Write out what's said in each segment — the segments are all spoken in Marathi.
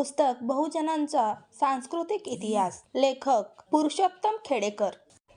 पुस्तक बहुजनांचा सांस्कृतिक इतिहास लेखक पुरुषोत्तम खेडेकर.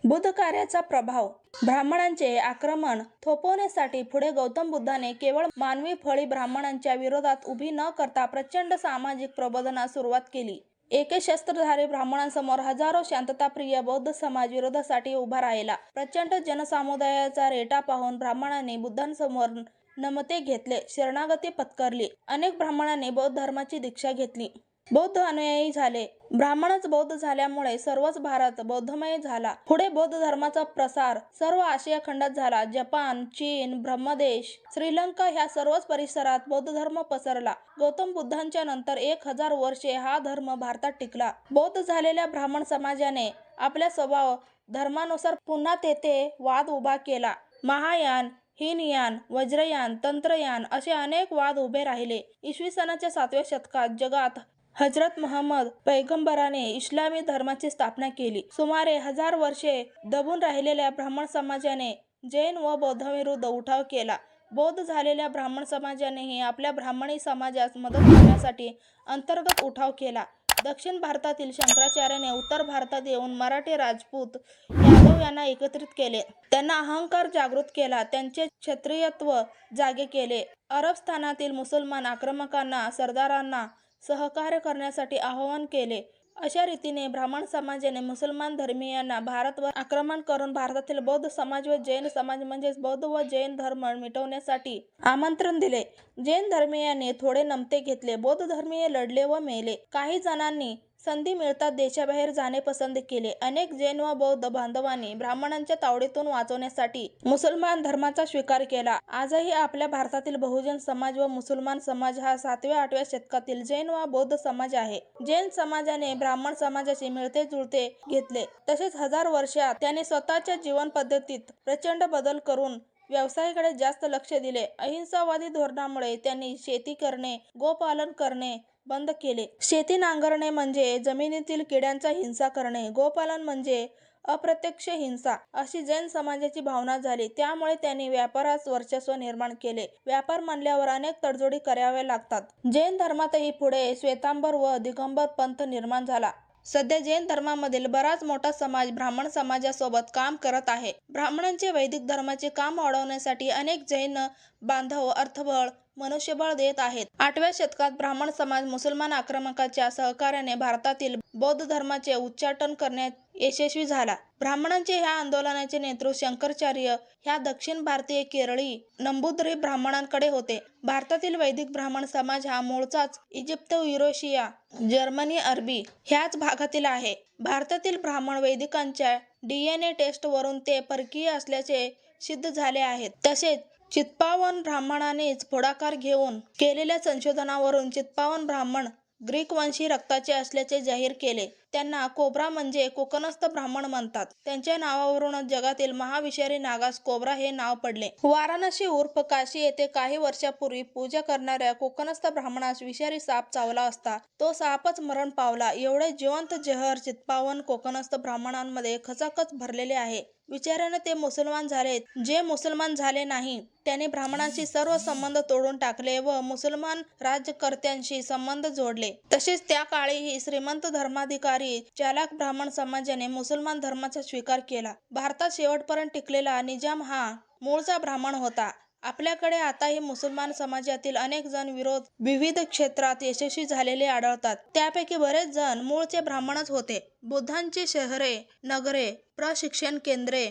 बुद्ध कार्याचा प्रभाव ब्राह्मणांचे आक्रमण थोपवण्यासाठी पुढे गौतम बुद्धाने केवळ मानवी फळी ब्राह्मणांच्या विरोधात उभी न करता प्रचंड सामाजिक प्रबोधनास सुरुवात केली. एके शस्त्रधारी ब्राह्मणांसमोर हजारो शांतताप्रिय बौद्ध समाज विरोधासाठी उभा राहिला. प्रचंड जनसमुदायाचा रेटा पाहून ब्राह्मणांनी बुद्धांसमोर नमते घेतले शरणागती पत्करली. अनेक ब्राह्मणांनी बौद्ध धर्माची दीक्षा घेतली. बौद्ध अनुयायी झाले. ब्राह्मणच बौद्ध झाल्यामुळे सर्वच भारत बौद्धमय झाला. पुढे बौद्ध धर्माचा प्रसार सर्व आशिया खंडात झाला. जपान चीन ब्रह्मदेश श्रीलंका ह्या सर्वच परिसरात बौद्ध धर्म पसरला. गौतम बुद्धांच्या नंतर एक हजार वर्षे हा धर्म भारतात टिकला. बौद्ध झालेल्या ब्राह्मण समाजाने आपल्या स्वभाव धर्मानुसार पुन्हा तेथे वाद उभा केला. महायान हीनयान वज्रयान तंत्रयान असे अनेक वाद उभे राहिले. इसवी सनाच्या सातव्या शतकात जगात हजरत महम्मद पैगंबराने इस्लामी धर्माची स्थापना केली. सुमारे हजार वर्षे दबून राहिलेल्या ब्राह्मण समाजाने जैन व बौद्धाविरुद्ध उठाव केला. बौद्ध झालेल्या ब्राह्मण समाजानेही आपल्या ब्राह्मणी समाजास मदत करण्यासाठी अंतर्गत उठाव केला. दक्षिण भारतातील शंकराचार्याने उत्तर भारतात येऊन मराठी राजपूत यादव यांना एकत्रित केले. त्यांना अहंकार जागृत केला. त्यांचे क्षत्रियत्व जागे केले. अरब स्थानातील मुसलमान आक्रमकांना सरदारांना सहकार्य करण्यासाठी आवाहन केले. अशा रीतीने ब्राह्मण समाजाने मुसलमान धर्मीयांना भारतवर आक्रमण करून भारतातील बौद्ध समाज व जैन समाज म्हणजेच बौद्ध व जैन धर्म मिटवण्यासाठी आमंत्रण दिले. जैन धर्मीयांनी थोडे नमते घेतले. बौद्ध धर्मीय लढले व मेले. काही जणांनी संधी मिळतात देशाबाहेर जाणे पसंत केले. अनेक जैन व बौद्ध बांधवांनी ब्राह्मणांच्या तावडीतून वाचवण्यासाठी मुसलमान धर्माचा स्वीकार केला. आजही आपल्या भारतातील बहुजन समाज व मुसलमान समाज हा सातव्या आठव्या शतकातील जैन व बौद्ध समाज आहे. जैन समाजाने ब्राह्मण समाजाशी मिळते जुळते घेतले. तसेच हजार वर्षात त्याने स्वतःच्या जीवन पद्धतीत प्रचंड बदल करून व्यवसायाकडे जास्त लक्ष दिले. अहिंसावादी धोरणामुळे त्यांनी शेती करणे गोपालन करणे बंद केले. शेती नांगरणे म्हणजे जमिनीतील किड्यांचा हिंसा करणे गोपालन म्हणजे अप्रत्यक्ष हिंसा अशी जैन समाजाची भावना झाली. त्यामुळे त्यांनी व्यापारास वर्चस्व निर्माण केले. व्यापार म्हणल्यावर अनेक तडजोडी कराव्या लागतात. जैन धर्मातही पुढे श्वेतांबर व दिगंबर पंथ निर्माण झाला. सध्या जैन धर्मामधील बराच मोठा समाज ब्राह्मण समाजासोबत काम करत आहे. ब्राह्मणांचे वैदिक धर्माचे काम वाढवण्यासाठी अनेक जैन बांधव अर्थबळ मनुष्यबळ देत आहेत. आठव्या शतकात ब्राह्मण समाज मुसलमान आक्रमकाच्या सहकार्याने भारतातील बौद्ध धर्माचे उच्चाटन करण्यात यशस्वी झाला. ब्राह्मणांचे ह्या आंदोलनाचे नेतृत्व शंकराचार्य ह्या दक्षिण भारतीय केरळी नंबुद्री ब्राह्मणांकडे होते. भारतातील वैदिक ब्राह्मण समाज हा मूळचाच इजिप्त युरोशिया जर्मनी अरबी ह्याच भागातील आहे. भारतातील ब्राह्मण वैदिकांच्या डीएनए टेस्टवरून ते परकीय असल्याचे सिद्ध झाले आहेत. तसेच चित्पावन ब्राह्मणानेच पुढाकार घेऊन केलेल्या संशोधनावरून चित्पावन ब्राह्मण ग्रीक वंशी रक्ताचे असल्याचे जाहीर केले. त्यांना कोब्रा म्हणजे कोकणस्थ ब्राह्मण म्हणतात. त्यांच्या नावावरूनच जगातील महाविषारी नागास कोब्रा हे नाव पडले. वाराणसी उर्फ काशी येथे काही वर्षापूर्वी पूजा करणाऱ्या कोकणस्थ ब्राह्मणास विषारी साप चावला असता तो सापच मरण पावला. एवढे जिवंत जहर चित्पावन कोकणस्थ ब्राह्मणांमध्ये खचाखच भरलेले आहे. विचाराने ते मुसलमान झाले जे मुसलमान झाले नाही त्याने ब्राह्मणांशी सर्व संबंध तोडून टाकले व मुसलमान राज्यकर्त्यांशी संबंध जोडले. तसेच त्या काळीही श्रीमंत धर्माधिकारी चालक ब्राह्मण समाजाने मुसलमान धर्माचा स्वीकार केला. भारतात शेवटपर्यंत टिकलेला निजाम हा मूळचा ब्राह्मण होता. आपल्याकडे आताही मुसलमान समाजातील अनेक जण विरोध विविध क्षेत्रात यशस्वी झालेले आढळतात. त्यापैकी बरेच जण मूळचे ब्राह्मणच होते. बुद्धांची शहरे नगरे प्रशिक्षण केंद्रे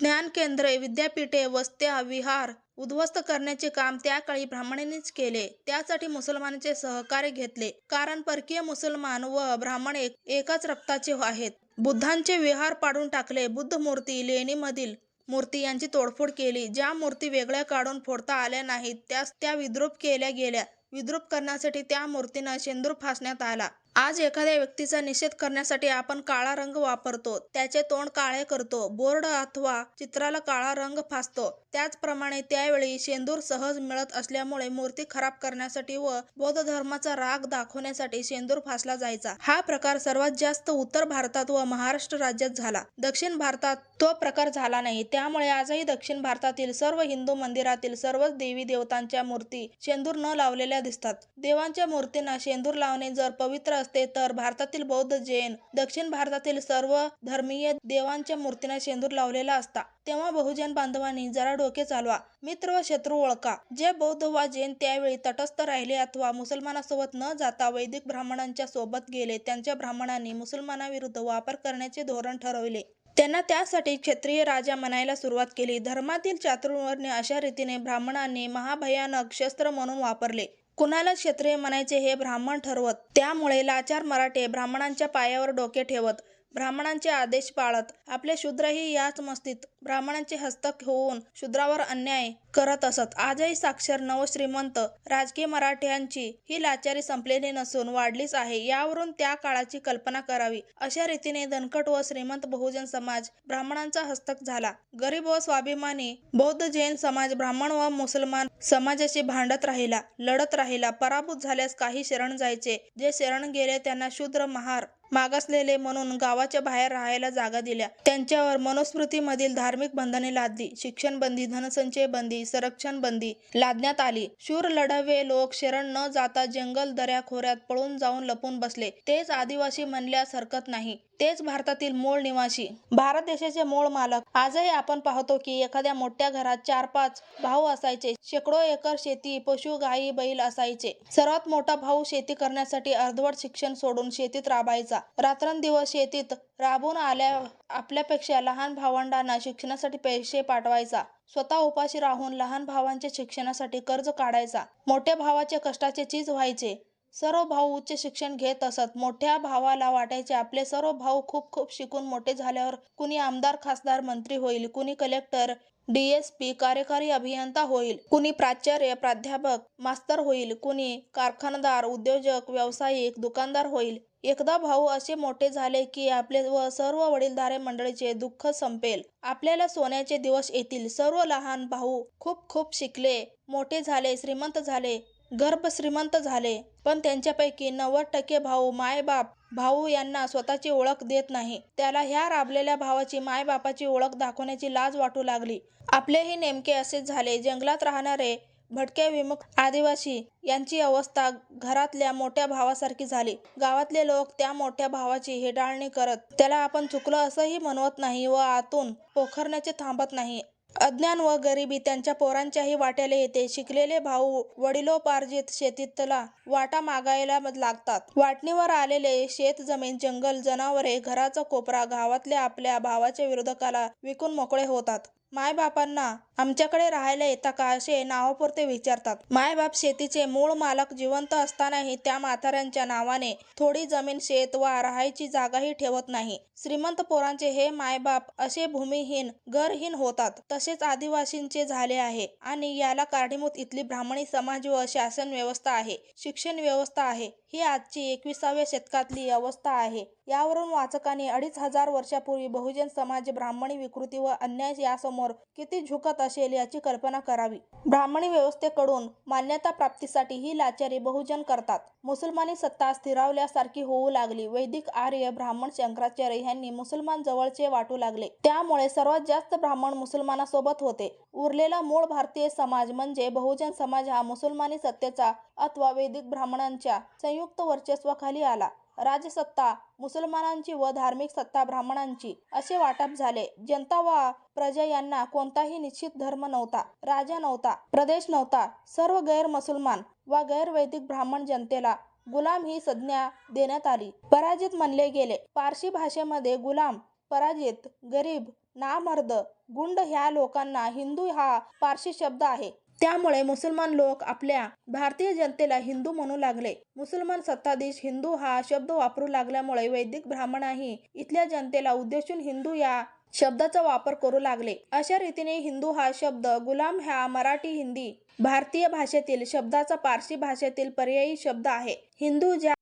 ज्ञान केंद्रे विद्यापीठे वस्त्या विहार उद्ध्वस्त करण्याचे काम त्या काळी ब्राह्मणांनीच केले. त्यासाठी मुसलमानांचे सहकार्य घेतले. कारण परकीय मुसलमान व ब्राह्मण एक एकाच रक्ताचे आहेत. बुद्धांचे विहार पाडून टाकले. बुद्ध मूर्ती लेणीमधील मूर्ती यांची तोडफोड केली. ज्या मूर्ती वेगळ्या काढून फोडता आल्या नाहीत त्यास त्या विद्रूप केल्या गेल्या. विद्रूप करण्यासाठी त्या मूर्तींना शेंदूर फासण्यात आला. आज एखाद्या व्यक्तीचा निषेध करण्यासाठी आपण काळा रंग वापरतो त्याचे तोंड काळे करतो बोर्ड अथवा चित्राला काळा रंग फासतो. त्याचप्रमाणे त्यावेळी शेंदूर सहज मिळत असल्यामुळे मूर्ती खराब करण्यासाठी व बौद्ध धर्माचा राग दाखवण्यासाठी शेंदूर फासला जायचा. हा प्रकार सर्वात जास्त उत्तर भारतात व महाराष्ट्र राज्यात झाला. दक्षिण भारतात तो प्रकार झाला नाही. त्यामुळे आजही दक्षिण भारतातील सर्व हिंदू मंदिरातील सर्वच देवी देवतांच्या मूर्ती शेंदूर न लावलेल्या दिसतात. देवांच्या मूर्तींना शेंदूर लावणे जर पवित्र असते तर भारतातील बौद्ध जैन दक्षिण भारतातील सर्व धर्मीय देवांच्या मूर्तींना शेंदूर लावलेला असता. तेव्हा बहुजन बांधवांनी जरा डोके चालवा. मित्र व शत्रू ओळखा. जे बौद्ध वा जैन त्यावेळी तटस्थ राहिले अथवा मुसलमानासोबत न जाता वैदिक ब्राह्मणांच्या सोबत गेले त्यांच्या ब्राह्मणांनी मुसलमानाविरुद्ध वापर करण्याचे धोरण ठरवले. त्यांना त्यासाठी क्षत्रिय राजा म्हणायला सुरुवात केली. धर्मातील चातुर्वर्ण्य अशा रीतीने ब्राह्मणांनी महाभयानक शस्त्र म्हणून वापरले. कुणाला क्षत्रिय म्हणायचे हे ब्राह्मण ठरवत त्यामुळे लाचार मराठे ब्राह्मणांच्या पायावर डोके ठेवत ब्राह्मणांचे आदेश पाळत आपले शूद्रही याच मस्तीत ब्राह्मणांचे हस्तक होऊन शूद्रावर अन्याय करत असत. आजही साक्षर नवश्रीमंत राजकीय मराठ्यांची ही लाचारी संपलेली नसून वाढलीच आहे. यावरून त्या काळाची कल्पना करावी. अशा रीतीने धनकट व श्रीमंत बहुजन समाज ब्राह्मणांचा हस्तक झाला. गरीब व स्वाभिमानी बौद्ध जैन समाज ब्राह्मण व मुसलमान समाजाशी भांडत राहिला लढत राहिला पराभूत झाल्यास काही शरण जायचे. जे शरण गेले त्यांना शूद्र महार मागासलेले म्हणून गावाच्या बाहेर राहायला जागा दिल्या. त्यांच्यावर मनुस्मृतीमधील धार्मिक बंधने लादली. शिक्षण बंदी धनसंचय बंदी संरक्षण बंदी लादण्यात आली. शूर लढावे लोक शरण न जाता जंगल दऱ्या खोऱ्यात पळून जाऊन लपून बसले. तेच आदिवासी म्हणल्यास हरकत नाही. तेच भारतातील मूळ निवासी. भारत देशाचे मूळ मालक. आजही आपण पाहतो की एखाद्या मोठ्या घरात चार पाच भाऊ असायचे. शेकडो एकर शेती पशु गायी बैल असायचे. सर्वात मोठा भाऊ शेती करण्यासाठी अर्धवट शिक्षण सोडून शेतीत राबायचा. रात्रंदिवस शेतीत राबून आल्या आपल्यापेक्षा लहान भावंडांना शिक्षणासाठी पैसे पाठवायचा. स्वतः उपाशी राहून लहान भावांच्या शिक्षणासाठी कर्ज काढायचा. मोठ्या भावाचे कष्टाचे चीज व्हायचे. सर्व भाऊ उच्च शिक्षण घेत असत. मोठ्या भावाला वाटायचे आपले सर्व भाऊ खूप खूप शिकून मोठे झाल्यावर कुणी आमदार खासदार मंत्री होईल कुणी कलेक्टर डीएसपी कार्यकारी अभियंता होईल कुणी प्राचार्य प्राध्यापक मास्तर होईल कुणी कारखानदार उद्योजक व्यावसायिक दुकानदार होईल. एकदा भाऊ असे मोठे झाले की आपले व सर्व वडीलधारे मंडळीचे दुःख संपेल. आपल्याला सोन्याचे दिवस येतील. सर्व लहान भाऊ खूप खूप शिकले मोठे झाले श्रीमंत झाले. गर्भ श्रीमंत झाले पण त्यांच्यापैकी नव्वद टक्के भाऊ मायबाप भाऊ यांना स्वतःची ओळख देत नाही. त्याला ह्या राबलेल्या भावाची मायबापाची ओळख दाखवण्याची लाज वाटू लागली. आपलेही नेमके असेच झाले. जंगलात राहणारे भटक्या विमुख आदिवासी यांची अवस्था घरातल्या मोठ्या भावासारखी झाली. गावातले लोक त्या मोठ्या भावाची हेडाळणी करत त्याला आपण चुकलं असंही म्हणवत नाही व आतून पोखरण्याचे थांबत नाही. अज्ञान व गरिबी त्यांच्या पोरांच्याही वाट्याला येते. शिकलेले भाऊ वडिलोपार्जित शेतीतला वाटा मागायला लागतात. वाटणीवर आलेले शेत जमीन जंगल जनावरे घराचा कोपरा गावातल्या आपल्या भावाच्या विरोधकाला विकून मोकळे होतात. मायबापांना आमच्याकडे राहायला येता का असे नावापुरते विचारतात. मायबाप शेतीचे मूळ मालक जिवंत असतानाही त्या म्हाताऱ्यांच्या नावाने थोडी जमीन शेत वा राहायची जागाही ठेवत नाही. श्रीमंत पोरांचे हे मायबाप असे भूमिहीन घरहीन होतात. तसेच आदिवासींचे झाले आहे आणि याला कारणीभूत इथली ब्राह्मणी समाज व शासन व्यवस्था आहे शिक्षण व्यवस्था आहे. ही आजची एकविसाव्या शतकातली अवस्था आहे. यावरून वाचकांनी अडीच हजार वर्षापूर्वी बहुजन समाज ब्राह्मणी विकृती व अन्याय यासमोर किती झुकत असेल याची कल्पना करावी. ब्राह्मणी व्यवस्थेकडून मान्यता प्राप्तीसाठी ही लाचारी बहुजन करतात. मुसलमानी सत्ता स्थिरावल्यासारखी होऊ लागली. वैदिक आर्य ब्राह्मण शंकराचार्य यांनी मुसलमान जवळचे वाटू लागले. त्यामुळे सर्वात जास्त ब्राह्मण मुसलमानासोबत होते. उरलेला मूळ भारतीय समाज म्हणजे बहुजन समाज हा मुसलमानी सत्तेचा अथवा वैदिक ब्राह्मणांच्या संयुक्त वर्चस्वाखाली आला. राजसत्ता मुसलमानांची व धार्मिक सत्ता ब्राह्मणांची असे वाटप झाले. जनता व प्रजा यांना कोणताही निश्चित धर्म नव्हता राजा नव्हता प्रदेश नव्हता सर्व गैर मुसलमान वा गैरवैदिक ब्राह्मण जनतेला गुलाम ही संज्ञा देण्यात आली. पराजित म्हणले गेले. पारशी भाषेमध्ये गुलाम पराजित गरीब नामर्द गुंड ह्या लोकांना हिंदू हा पारशी शब्द आहे. त्यामुळे मुसलमान लोक आपल्या भारतीय जनतेला हिंदू म्हणू लागले. मुसलमान सत्ताधीश हिंदू हा शब्द वापरू लागल्यामुळे वैदिक ब्राह्मणही इथल्या जनतेला उद्देशून हिंदू या शब्दाचा वापर करू लागले. अशा रीतीने हिंदू हा शब्द गुलाम ह्या मराठी हिंदी भारतीय भाषेतील शब्दाचा पारशी भाषेतील पर्यायी शब्द आहे. हिंदू ज्या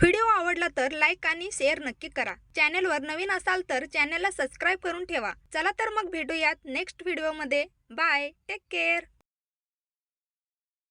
व्हिडिओ आवडला तर लाईक आणि शेअर नक्की करा. चॅनेलवर नवीन असाल तर चॅनेलला सबस्क्राईब करून ठेवा. चला तर मग भेटूयात नेक्स्ट व्हिडिओमध्ये. बाय. Take care.